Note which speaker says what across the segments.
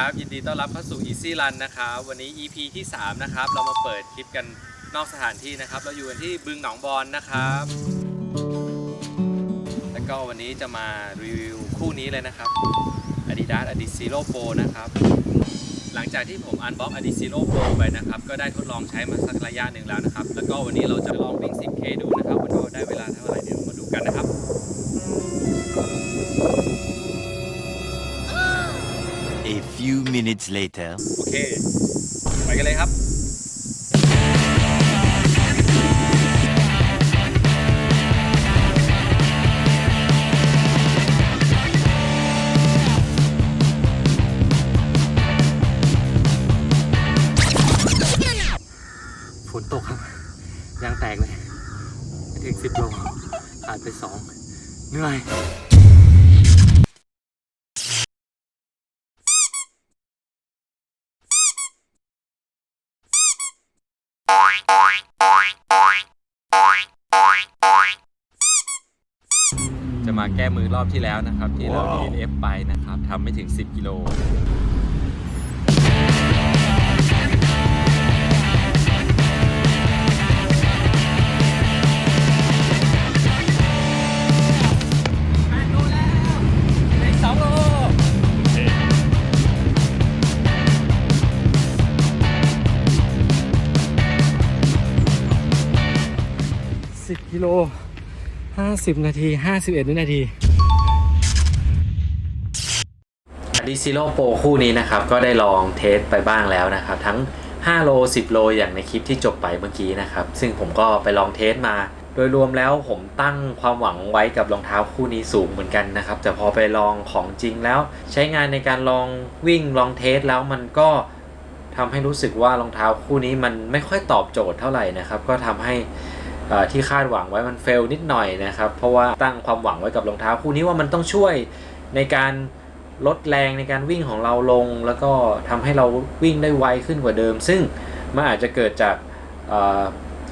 Speaker 1: ครับ ยินดีต้อนรับเข้าสู่ Easy Run นะครับ วันนี้ EP ที่ 3 นะครับ เรามาเปิดคลิปกันนอกสถานที่นะครับ เราอยู่กันที่บึงหนองบอนนะครับ แล้วก็วันนี้จะมารีวิวคู่นี้เลยนะครับ Adidas Adizero Pro นะครับ หลังจากที่ผมอันบ็อก Adizero Pro ไปนะครับ ก็ได้ทดลองใช้มาสักระยะหนึ่งแล้วนะครับ แล้วก็วันนี้เราจะลองวิ่ง 10K ดูนะครับวันนี้ได้เวลาเท่าไหร่เดี๋ยวมาดูกันนะครับ
Speaker 2: A few minutes later.
Speaker 1: โอเค ไปกันเลยครับ ฝนตกครับ ยางแตกเลยไม่ถึงสิบโลขาดไปสองเหนื่อย จะมาแก้มือรอบที่แล้วนะครับ ที่เรา DNF ไปนะครับทำไม่ถึง 10 กิโล โลห้าสิบนาทีห้าสิบเอ็ดวินาทีดีซิโ o โปรคู่นี้นะครับ ก็ได้ลองเทสไปบ้างแล้วนะครับ ทั้ง 5 โล 10 โล อย่างในคลิปที่จบไปเมื่อกี้นะครับ ซึ่งผมก็ไปลองเทสมา โดยรวมแล้วผมตั้งความหวังไว้กับรองเท้าคู่นี้สูงเหมือนกันนะครับ แต่พอไปลองของจริงแล้ว ใช้งานในการลองวิ่งลองเทสแล้วมันก็ทำให้รู้สึกว่ารองเท้าคู่นี้มันไม่ค่อยตอบโจทย์เท่าไหร่นะครับ ก็ทำให้ ที่คาดหวังไว้มันเฟลนิดหน่อยนะครับ เพราะว่าตั้งความหวังไว้กับรองเท้าคู่นี้ว่ามันต้องช่วยในการลดแรงในการวิ่งของเราลง แล้วก็ทำให้เราวิ่งได้ไวขึ้นกว่าเดิม ซึ่งมันอาจจะเกิดจาก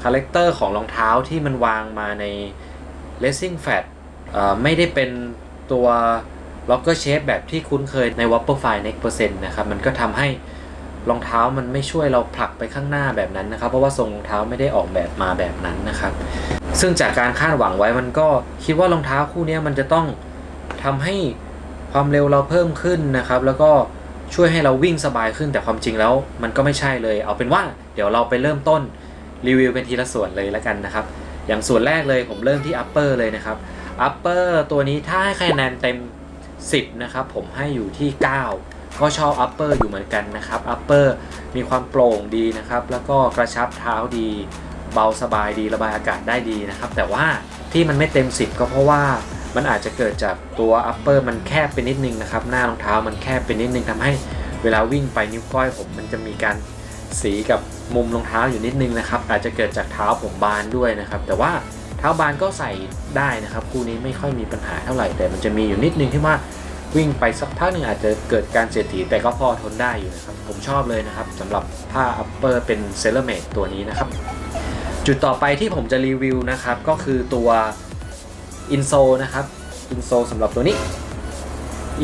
Speaker 1: คาแรคเตอร์ของรองเท้าที่มันวางมาใน racing fat ไม่ได้เป็นตัว locker shape แบบที่คุ้นเคยใน Wapperfly Next Percent นะครับ มันก็ทำให้ รองเท้ามันไม่ช่วยเราผลักไปข้างหน้าแบบนั้นนะครับ เพราะว่าทรงรองเท้าไม่ได้ออกแบบมาแบบนั้นนะครับ ซึ่งจากการคาดหวังไว้มันก็คิดว่ารองเท้าคู่นี้มันจะต้องทำให้ความเร็วเราเพิ่มขึ้นนะครับ แล้วก็ช่วยให้เราวิ่งสบายขึ้นแต่ความจริงแล้วมันก็ไม่ใช่เลย เอาเป็นว่าเดี๋ยวเราไปเริ่มต้นรีวิวเป็นทีละส่วนเลยแล้วกันนะครับ อย่างส่วนแรกเลยผมเริ่มที่ upper เลยนะครับ upper ตัวนี้ถ้าให้คะแนนเต็ม 10 นะครับ ผมให้อยู่ที่ 9 ก็ชอบ upper อยู่เหมือนกันนะครับ upper มีความโปร่งดีนะครับ แล้วก็กระชับเท้าดี เบาสบายดีระบายอากาศได้ดีนะครับ แต่ว่าที่มันไม่เต็ม 10 ก็เพราะว่ามันอาจจะเกิดจากตัว upper มันแคบไปนิดนึงนะครับ หน้ารองเท้ามันแคบไปนิดนึงทำให้เวลาวิ่งไปนิ้วก้อยผม มันจะมีการสีกับมุมรองเท้าอยู่นิดนึงนะครับ อาจจะเกิดจากเท้าผมบานด้วยนะครับ แต่ว่าเท้าบานก็ใส่ได้นะครับ คู่นี้ไม่ค่อยมีปัญหาเท่าไหร่แต่มันจะมีอยู่นิดนึงที่ว่า วิ่งไปสักพักหนึ่งอาจจะเกิดการเสียดสีแต่ก็พอทนได้อยู่นะครับ ผมชอบเลยนะครับสำหรับผ้า upper เป็นเซเลเม e ตัวนี้นะครับ จุดต่อไปที่ผมจะรีวิวนะครับ ก็คือตัว insole นะครับ insole สำหรับตัวนี้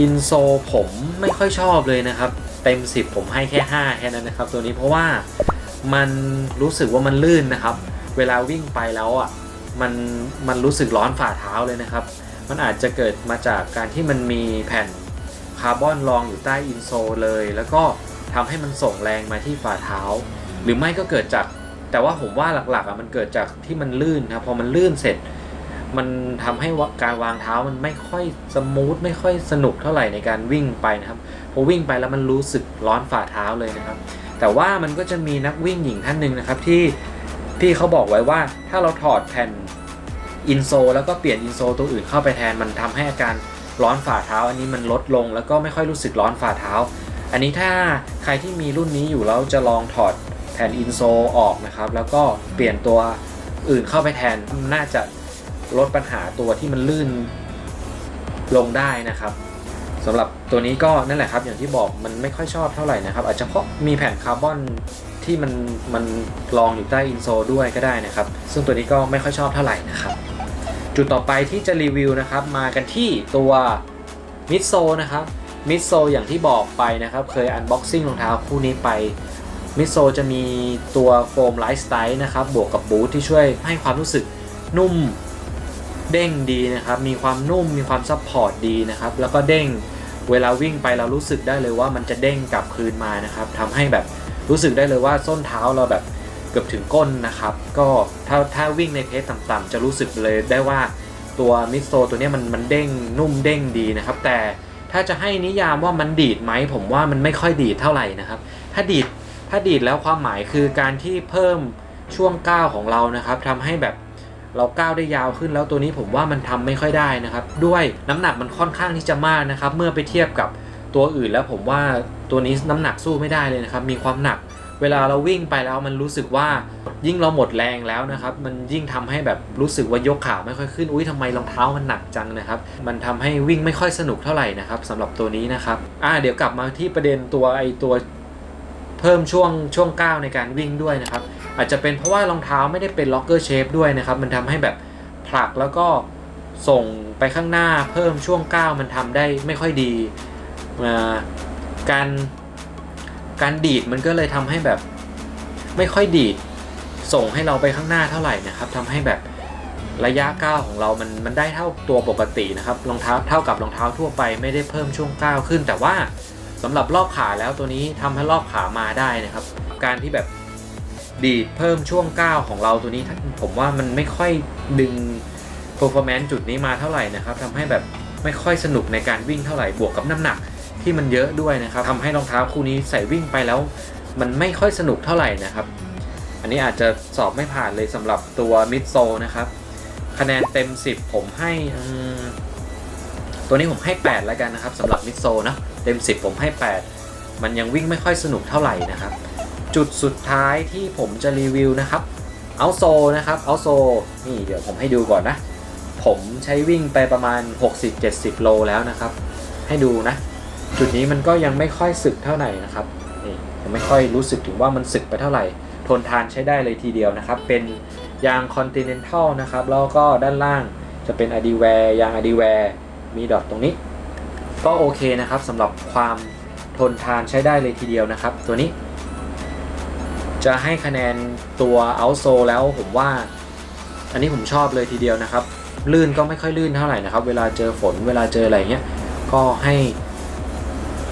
Speaker 1: insole ผมไม่ค่อยชอบเลยนะครับ เต็ม 10 ผมให้แค่ 5 แค่นั้นนะครับ ตัวนี้เพราะว่ามันรู้สึกว่ามันลื่นนะครับ เวลาวิ่งไปแล้วอะมันมันรู้สึกร้อนฝ่าเท้าเลยนะครับ มันอาจจะเกิดมาจากการที่มันมีแผ่นคาร์บอนรองอยู่ใต้อินโซลเลย แล้วก็ทำให้มันส่งแรงมาที่ฝ่าเท้า หรือไม่ก็เกิดจาก แต่ว่าผมว่าหลักๆอะมันเกิดจากที่มันลื่นครับพอมันลื่นเสร็จ มันทำให้วาการวางเท้ามันไม่ค่อยสมูทไม่ค่อยสนุกเท่าไหร่ในการวิ่งไปนะครับพอวิ่งไปแล้วมันรู้สึกร้อนฝ่าเท้าเลยนะครับ แต่ว่ามันก็จะมีนักวิ่งหญิงท่านหนึ่งนะครับที่ที่เขาบอกไว้ว่าถ้าเราถอดแผ่น อินโซแล้วก็เปลี่ยนอินโซตัวอื่นเข้าไปแทนมันทำให้อาการร้อนฝ่าเท้า อันนี้มันลดลงแล้วก็ไม่ค่อยรู้สึกร้อนฝ่าเท้า อันนี้ถ้าใครที่มีรุ่นนี้อยู่แล้วจะลองถอดแผ่นอินโซออกนะครับแล้วก็เปลี่ยนตัวอื่นเข้าไปแทนน่าจะลดปัญหาตัวที่มันลื่นลงได้นะครับสำหรับตัวนี้ก็นั่นแหละครับ อย่างที่บอกมันไม่ค่อยชอบเท่าไหร่นะครับ อาจจะเพราะมีแผ่นคาร์บอนที่มันมันรองอยู่ใต้อินโซด้วยก็ได้นะครับ ซึ่งตัวนี้ก็ไม่ค่อยชอบเท่าไหร่นะครับ จุดต่อไปที่จะรีวิวนะครับ มากันที่ตัวมิดโซนะครับมิดโซอย่างที่บอกไปนะครับ เคยอันบ็อกซิ่งรองเท้าคู่นี้ไปมิดโซจะมีตัวโฟมไลฟ์สไตล์นะครับ บวกกับบูทที่ช่วยให้ความรู้สึกนุ่มเด้งดีนะครับ มีความนุ่มมีความซัพพอร์ตดีนะครับ แล้วก็เด้งเวลาวิ่งไปเรารู้สึกได้เลยว่ามันจะเด้งกลับคืนมานะครับทำให้แบบรู้สึกได้เลยว่าส้นเท้าเราแบบ กือบถึงก้นนะครับ ก็ถ้าถ้าวิ่งในเพจต่ำๆจะรู้สึกเลยได้ว่าตัวมิโซตัวนี้มันมันเด้งนุ่มเด้งดีนะครับ แต่ถ้าจะให้นิยามว่ามันดีดไหมผมว่ามันไม่ค่อยดีดเท่าไหร่นะครับ ถ้าดีดถ้าดีดแล้วความหมายคือการที่เพิ่มช่วงก้าวของเรานะครับทำให้แบบเราก้าวได้ยาวขึ้นแล้วตัวนี้ผมว่ามันทำไม่ค่อยได้นะครับ ด้วยน้ำหนักมันค่อนข้างที่จะมากนะครับ เมื่อไปเทียบกับตัวอื่นแล้วผมว่าตัวนี้น้ำหนักสู้ไม่ได้เลยนะครับ มีความหนัก เวลาเราวิ่งไปแล้วมันรู้สึกว่ายิ่งเราหมดแรงแล้วนะครับ มันยิ่งทำให้แบบรู้สึกว่ายกขาไม่ค่อยขึ้นอุ้ยทำไมรองเท้ามันหนักจังนะครับ มันทำให้วิ่งไม่ค่อยสนุกเท่าไหร่นะครับสำหรับตัวนี้นะครับอ่าเดี๋ยวกลับมาที่ประเด็นตัวไอตัวเพิ่มช่วงช่วงก้าวในการวิ่งด้วยนะครับ อาจจะเป็นเพราะว่ารองเท้าไม่ได้เป็นล็อกเกอร์เชฟด้วยนะครับ มันทำให้แบบผลักแล้วก็ส่งไปข้างหน้าเพิ่มช่วงก้าวมันทำได้ไม่ค่อยดีการ การดีดมันก็เลยทำให้แบบ ไม่ค่อยดีดส่งให้เราไปข้างหน้าเท่าไหร่นะครับทำให้แบบระยะก้าวของเรามันมันได้เท่าตัวปกตินะครับรองเท้าเท่ากับรองเท้าทั่วไปไม่ได้เพิ่มช่วงก้าวขึ้น แต่ว่าสำหรับรอบขาแล้วตัวนี้ทำให้รอบขามาได้นะครับ การที่แบบดีดเพิ่มช่วงก้าวของเราตัวนี้ผมว่ามันไม่ค่อยดึง performance จุดนี้มาเท่าไหร่นะครับทำให้แบบไม่ค่อยสนุกในการวิ่งเท่าไหร่บวกกับน้ำหนัก ที่มันเยอะด้วยนะครับทำให้รองเท้าคู่นี้ใส่วิ่งไปแล้ว มันไม่ค่อยสนุกเท่าไหร่นะครับ อันนี้อาจจะสอบไม่ผ่านเลยสำหรับตัวมิดโซนะครับ คะแนนเต็ม 10 ผมให้ตัวนี้ผมให้ 8 แล้วกันนะครับสำหรับมิดโซนะเต็ม 10 ผมให้ 8 มันยังวิ่งไม่ค่อยสนุกเท่าไหร่นะครับ จุดสุดท้ายที่ผมจะรีวิวนะครับเอาโซนะครับเอาโซนี่เดี๋ยวผมให้ดูก่อนนะ ผมใช้วิ่งไปประมาณ 60-70 โลแล้วนะครับ ให้ดูนะ จุดนี้มันก็ยังไม่ค่อยสึกเท่าไหร่นะครับนี่ยังไม่ค่อยรู้สึกถึงว่ามันสึกไปเท่าไหร่ ทนทานใช้ได้เลยทีเดียวนะครับ เป็นยาง Continental นะครับ แล้วก็ด้านล่างจะเป็น a d i w a r ยาง a d i w a r มีดอทตรงนี้ ก็โอเคนะครับสำหรับความทนทานใช้ได้เลยทีเดียวนะครับ ตัวนี้ จะให้คะแนนตัว outsole แล้วผมว่า อันนี้ผมชอบเลยทีเดียวนะครับ ลื่นก็ไม่ค่อยลื่นเท่าไหร่นะครับ เวลาเจอฝนเวลาเจออะไรเงี้ยก็ให้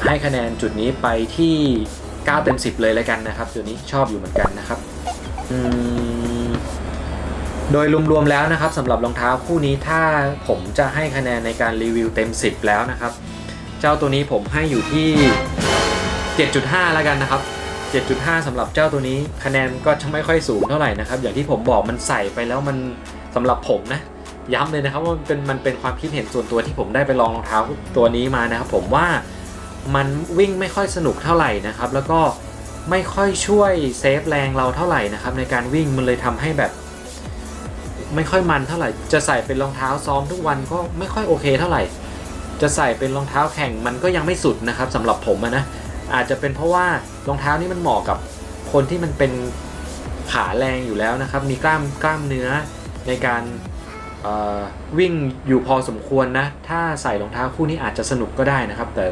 Speaker 1: ให้คะแนนจุดนี้ไปที่ 9 เต็ม 10 เลยแล้วกันนะครับตัวนี้ชอบอยู่เหมือนกันนะครับโดยรวมๆแล้วนะครับสำหรับรองเท้าคู่นี้ถ้าผมจะให้คะแนนในการรีวิวเต็ม 10 แล้วนะครับ เจ้าตัวนี้ผมให้อยู่ที่ 7.5 แล้วกันนะครับ 7.5สำหรับเจ้าตัวนี้คะแนนก็จะไม่ค่อยสูงเท่าไหร่นะครับ อย่างที่ผมบอกมันใส่ไปแล้วมันสำหรับผมนะย้ำเลยนะครับว่ามันเป็นมันเป็นความคิดเห็นส่วนตัวที่ผมได้ไปลองรองเท้าตัวนี้มานะครับ ผมว่า มันวิ่งไม่ค่อยสนุกเท่าไหร่นะครับ แล้วก็ไม่ค่อยช่วยเซฟแรงเราเท่าไหร่นะครับ ในการวิ่งมันเลยทำให้แบบ ไม่ค่อยมันเท่าไหร่ จะใส่เป็นรองเท้าซ้อมทุกวันก็ไม่ค่อยโอเคเท่าไหร่ จะใส่เป็นรองเท้าแข่งมันก็ยังไม่สุดนะครับสำหรับผมนะอาจจะเป็นเพราะว่ารองเท้านี้มันเหมาะกับคนที่มันเป็นขาแรงอยู่แล้วนะครับ มีกล้ามกล้ามเนื้อในการวิ่งอยู่พอสมควรนะ ถ้าใส่รองเท้าคู่นี้อาจจะสนุกก็ได้นะครับ แต่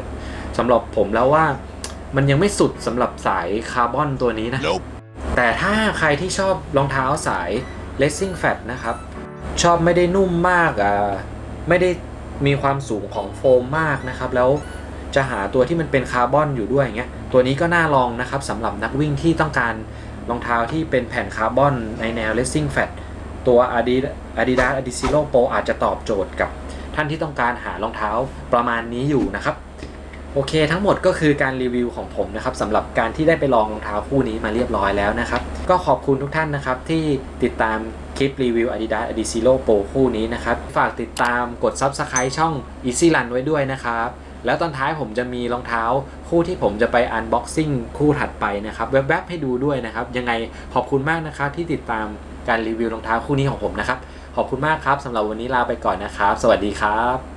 Speaker 1: สำหรับผมแล้วว่ามันยังไม่สุดสำหรับสายคาร์บอนตัวนี้นะ
Speaker 2: Nope.
Speaker 1: แต่ถ้าใครที่ชอบรองเท้าสาย Racing Fat นะครับ ชอบไม่ได้นุ่มมากอ่าไม่ได้มีความสูงของโฟมมากนะครับ แล้วจะหาตัวที่มันเป็นคาร์บอนอยู่ด้วยอย่างเงี้ยตัวนี้ก็น่าลองนะครับสำหรับนักวิ่งที่ต้องการรองเท้าที่เป็นแผ่นคาร์บอนในแนว Racing Fat ตัว Adidas Adidas Adizero Pro อาจจะตอบโจทย์กับท่านที่ต้องการหารองเท้าประมาณนี้อยู่นะครับ โอเคทั้งหมดก็คือการรีวิวของผมนะครับสำหรับการที่ได้ไปลองรองเท้าคู่นี้มาเรียบร้อยแล้วนะครับ ก็ขอบคุณทุกท่านนะครับ ที่ติดตามคลิปรีวิว Adidas Adizero Pro คู่นี้นะครับ ฝากติดตามกด Subscribe ช่อง Easy Run ไว้ด้วยนะครับ แล้วตอนท้ายผมจะมีรองเท้าคู่ที่ผมจะไป Unboxing คู่ถัดไปนะครับแวบๆให้ดูด้วยนะครับ ยังไงขอบคุณมากนะครับที่ติดตามการรีวิวรองเท้าคู่นี้ของผมนะครับขอบคุณมากครับสำหรับวันนี้ลาไปก่อนนะครับ สวัสดีครับ